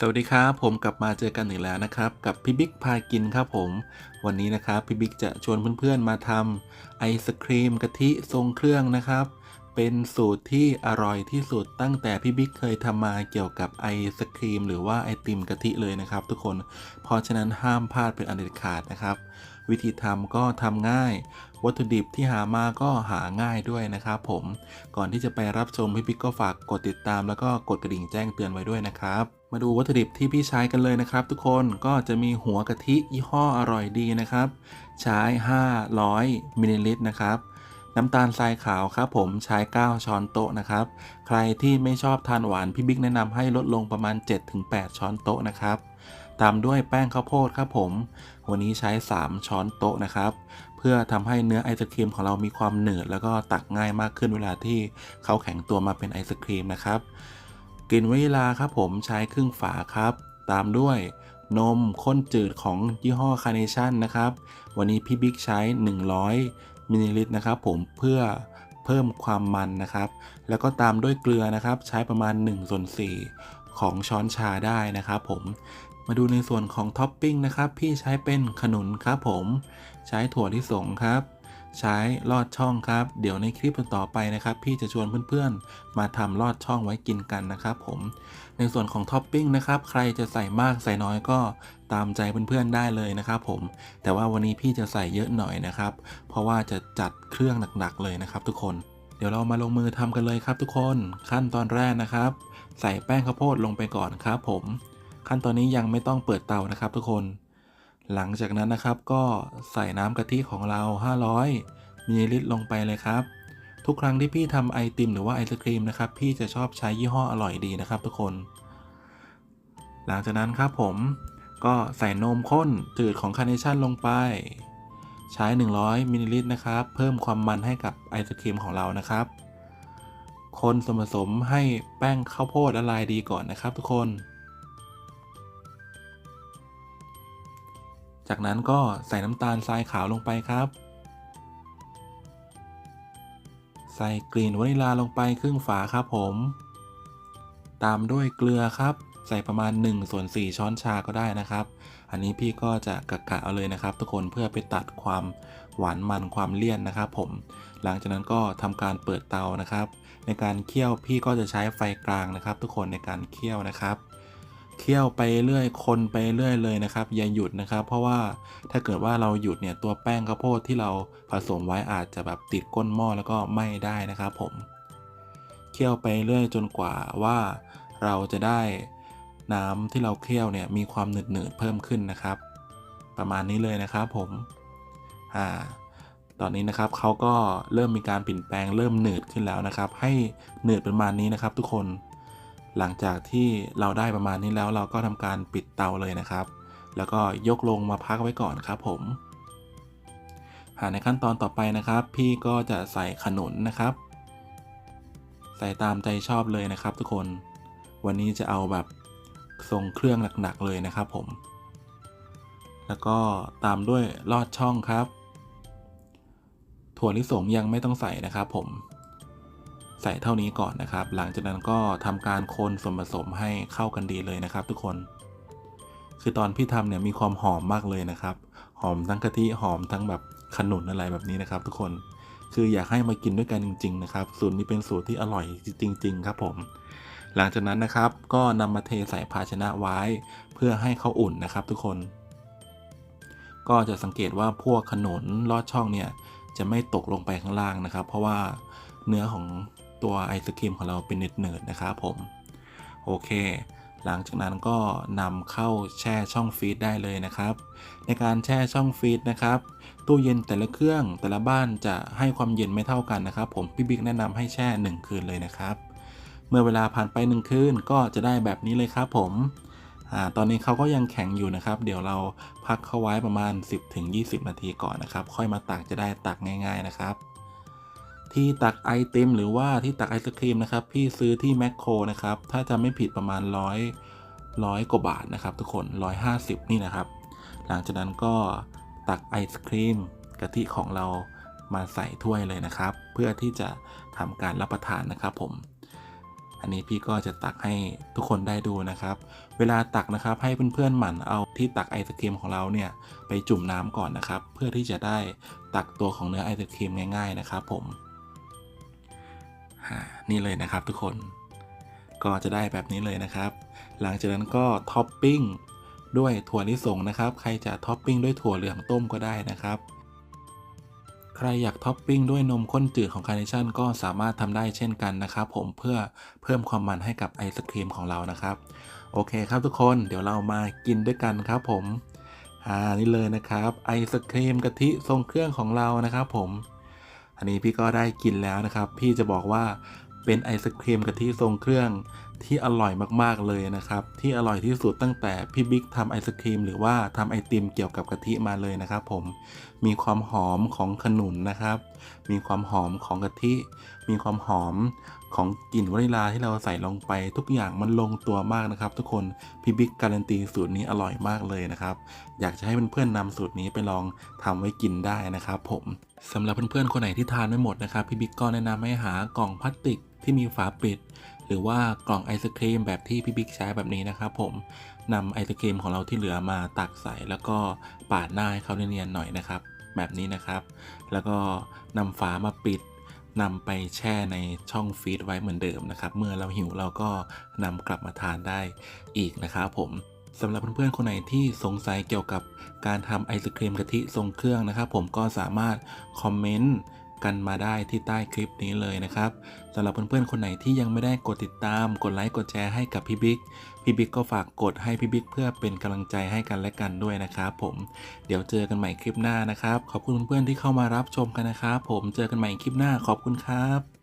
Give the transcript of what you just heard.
สวัสดีครับผมกลับมาเจอกันอีกแล้วนะครับ กับพี่บิ๊กพากินครับผม วันนี้นะครับพี่บิ๊กจะชวนเพื่อนๆมาทำไอศครีมกะทิทรงเครื่องนะครับ เป็นสูตรที่อร่อยที่สุดตั้งแต่พี่บิ๊กเคยทำมาเกี่ยวกับไอศครีม หรือว่าไอติมกะทิเลยนะครับ ทุกคนเพราะฉะนั้นห้ามพลาดเป็นอันเด็ดขาดนะครับ วิธีทำก็ทำง่าย วัตถุดิบที่หามาก็หาง่ายด้วยนะครับผมก่อนที่จะไปรับชมพี่บิ๊กก็ฝากกดติดตาม แล้วก็กดกระดิ่งแจ้งเตือนไว้ด้วยนะครับ มาดูวัตถุดิบที่พี่ใช้กันเลยนะครับ ทุกคนก็จะมีหัวกะทิยี่ห้ออร่อยดีนะครับ ใช้ 500มิลลิลิตรนะครับน้ำตาลทรายขาวครับผมใช้ 9 ช้อนโต๊ะนะครับ ใครที่ไม่ชอบทานหวานพี่บิ๊กแนะนำให้ลดลงประมาณ 7-8 ช้อนโต๊ะนะครับ ตามด้วยแป้งข้าวโพดครับผม วันนี้ใช้ 3 ช้อนโต๊ะนะครับ เพื่อทำให้เนื้อไอศครีมของเรามีความหนืดแล้วก็ตักง่ายมากขึ้นเวลาที่เขาแข็งตัวมาเป็นไอศครีมนะครับ กลิ่นวานิลาครับผมใช้ครึ่งฝาครับ ตามด้วยนมข้นจืดของยี่ห้อคาร์เนชั่นนะครับ วันนี้พี่บิ๊กใช้ 100มิลลิลิตรนะครับผมเพื่อเพิ่มความมันนะครับ แล้วก็ตามด้วยเกลือนะครับ ใช้ประมาณ1ส่วน4ของช้อนชาได้นะครับผมมาดูในส่วนของท็อปปิ้งนะครับ พี่ใช้เป็นขนุนครับผม ใช้ถั่วลิสงครับ ใช้ลอดช่องครับ เดี๋ยวในคลิปต่อไปนะครับ พี่จะชวนเพื่อนๆ มาทำลอดช่องไว้กินกันนะครับผม ในส่วนของท็อปปิ้งนะครับ ใครจะใส่มากใส่น้อยก็ตามใจเพื่อนๆได้เลยนะครับผม แต่ว่าวันนี้พี่จะใส่เยอะหน่อยนะครับ เพราะว่าจะจัดเครื่องหนักๆเลยนะครับ ทุกคนเดี๋ยวเรามาลงมือทำกันเลยครับทุกคนขั้นตอนแรกนะครับ ใส่แป้งข้าวโพดลงไปก่อนครับผม ขั้นตอนนี้ยังไม่ต้องเปิดเตานะครับทุกคน หลังจากนั้นนะครับก็ใส่น้ำกะทิของเรา 500มิลลิลิตรลงไปเลยครับ ทุกครั้งที่พี่ทำไอติมหรือว่าไอศครีมนะครับ พี่จะชอบใช้ยี่ห้ออร่อยดีนะครับ ทุกคน หลังจากนั้นครับผมก็ใส่นมข้นจืดของคาร์เนชั่นลงไป ใช้ 100มิลลิลิตรนะครับ เพิ่มความมันให้กับไอศครีมของเรานะครับ คนส่วนผสมให้แป้งข้าวโพดละลายดีก่อนนะครับ ทุกคน จากนั้นก็ใส่น้ำตาลทรายขาวลงไปครับ ใส่กลิ่นวานิลาลงไปครึ่งฝาครับผม ตามด้วยเกลือครับ ใส่ประมาณ1ส่วน4ช้อนชาก็ได้นะครับ อันนี้พี่ก็จะกะกะเอาเลยนะครับ ทุกคนเพื่อไปตัดความหวานมันความเลี่ยนนะครับผม หลังจากนั้นก็ทำการเปิดเตานะครับ ในการเคี่ยวพี่ก็จะใช้ไฟกลางนะครับ ทุกคนในการเคี่ยวนะครับ เคี่ยวไปเรื่อยคนไปเรื่อยเลยนะครับ อย่าหยุดนะครับ เพราะว่าถ้าเกิดว่าเราหยุดเนี่ยตัวแป้งข้าวโพดที่เราผสมไว้อาจจะแบบติดก้นหม้อแล้วก็ไหม้ได้นะครับ ผม เคี่ยวไปเรื่อยจนกว่าว่าเราจะได้น้ำที่เราเคี่ยวเนี่ยมีความหนืดหนืดๆเพิ่มขึ้นนะครับ ประมาณนี้เลยนะครับ ผมอ่าตอนนี้นะครับเขาก็เริ่มมีการเปลี่ยนแปลงเริ่มหนืดขึ้นแล้วนะครับ ให้หนืดประมาณนี้นะครับ ทุกคน หลังจากที่เราได้ประมาณนี้แล้วเราก็ทำการปิดเตาเลยนะครับ แล้วก็ยกลงมาพักไว้ก่อนครับผมหาในขั้นตอนต่อไปนะครับ พี่ก็จะใส่ขนุนนะครับ ใส่ตามใจชอบเลยนะครับ ทุกคนวันนี้จะเอาแบบทรงเครื่องหนักๆเลยนะครับผม แล้วก็ตามด้วยลอดช่องครับ ถั่วลิสงยังไม่ต้องใส่นะครับผม ใส่เท่านี้ก่อนนะครับ หลังจากนั้นก็ทำการคนส่วนผสมให้เข้ากันดีเลยนะครับ ทุกคน คือตอนพี่ทำเนี่ยมีความหอมมากเลยนะครับ หอมทั้งกะทิหอมทั้งแบบขนุนอะไรแบบนี้นะครับ ทุกคนคืออยากให้มากินด้วยกันจริง ๆ นะครับ สูตรนี้เป็นสูตรที่อร่อยจริง ๆ ครับผม หลังจากนั้นนะครับ ก็นำมาเทใส่ภาชนะไว้ เพื่อให้เขาอุ่นนะครับ ทุกคน ก็จะสังเกตว่าพวกขนุนลอดช่องเนี่ยจะไม่ตกลงไปข้างล่างนะครับ เพราะว่าเนื้อของ ตัวไอศครีมของเราเป็นเนืดๆนะครับผมโอเค หลังจากนั้นก็นำเข้าแช่ช่องฟรีซได้เลยนะครับ ในการแช่ช่องฟรีซนะครับตู้เย็นแต่ละเครื่องแต่ละบ้านจะให้ความเย็นไม่เท่ากันนะครับ ผมพี่บิ๊กแนะนำให้แช่ 1 คืนเลยนะครับ เมื่อเวลาผ่านไป1คืนก็จะได้แบบนี้เลยครับผมอาตอนนี้เขาก็ยังแข็งอยู่นะครับ เดี๋ยวเราพักเขาไว้ประมาณ 10-20 นาทีก่อนนะครับ ค่อยมาตักจะได้ตักง่าย ๆนะครับ ที่ตักไอติมหรือว่าที่ตักไอศครีมนะครับ พี่ซื้อที่แมคโครนะครับ ถ้าจะไม่ผิดประมาณร้อยร้อยกว่าบาทนะครับ ทุกคน 150 นี่นะครับ หลังจากนั้นก็ตักไอศครีมกะทิของเรามาใส่ถ้วยเลยนะครับ เพื่อที่จะทำการรับประทานนะครับผม อันนี้พี่ก็จะตักให้ทุกคนได้ดูนะครับ เวลาตักนะครับให้เพื่อนๆหมั่นเอาที่ตักไอศครีมของเราเนี่ยไปจุ่มน้ำก่อนนะครับ เพื่อที่จะได้ตักตัวของเนื้อไอศครีมง่าย ๆ นะครับผม นี่เลยนะครับทุกคนก็จะได้แบบนี้เลยนะครับ หลังจากนั้นก็ท็อปปิ้งด้วยถั่วลิสงนะครับ ใครจะท็อปปิ้งด้วยถั่วเหลืองต้มก็ได้นะครับ ใครอยากท็อปปิ้งด้วยนมข้นจืดของคาร์เนชั่นก็สามารถทำได้เช่นกันนะครับผมเพื่อเพิ่มความมันให้กับไอศครีมของเรานะครับ โอเคครับทุกคนเดี๋ยวเรามากินด้วยกันครับผมอ่านี่เลยนะครับไอศครีมกะทิทรงเครื่องของเรานะครับผม อันนี้พี่ก็ได้กินแล้วนะครับ พี่จะบอกว่าเป็นไอศครีมกะทิทรงเครื่อง ที่อร่อยมากๆเลยนะครับ ที่อร่อยที่สุดตั้งแต่พี่บิ๊กทำไอศครีมหรือว่าทำไอติมเกี่ยวกับกะทิมาเลยนะครับ ผมมีความหอมของขนุนนะครับ มีความหอมของกะทิ มีความหอมของกลิ่นวานิลลาที่เราใส่ลงไป ทุกอย่างมันลงตัวมากนะครับ ทุกคนพี่บิ๊กการันตีสูตรนี้อร่อยมากเลยนะครับ อยากจะให้เพื่อนๆนำสูตรนี้ไปลองทำไว้กินได้นะครับ ผมสำหรับเพื่อนๆคนไหนที่ทานไม่หมดนะครับพี่บิ๊กก็แนะนำให้หากล่องพลาสติกที่มีฝาปิด หรือว่ากล่องไอศครีมแบบที่พี่บิ๊กใช้แบบนี้นะครับผมนำไอศครีมของเราที่เหลือมาตักใส่แล้วก็ปาดหน้าให้เขาเนียนๆหน่อยนะครับ แบบนี้นะครับ แล้วก็นำฝามาปิดนำไปแช่ในช่องฟรีซไว้เหมือนเดิมนะครับ เมื่อเราหิวเราก็นำกลับมาทานได้อีกนะครับผมสำหรับเพื่อนๆ คนไหนที่สงสัยเกี่ยวกับการทำไอศครีมกะทิทรงเครื่องนะครับ ผมก็สามารถคอมเมนต์ กันมาได้ที่ใต้คลิปนี้เลยนะครับสำหรับเพื่อนๆคนไหนที่ยังไม่ได้กดติดตาม กดไลค์กดแชร์ให้กับพี่บิ๊กพี่บิ๊กก็ฝากกดให้พี่บิ๊กเพื่อเป็นกำลังใจให้กันและกันด้วยนะครับผมเดี๋ยวเจอกันใหม่คลิปหน้านะครับ ขอบคุณเพื่อนๆที่เข้ามารับชมกันนะครับผมเจอกันใหม่คลิปหน้าขอบคุณครับ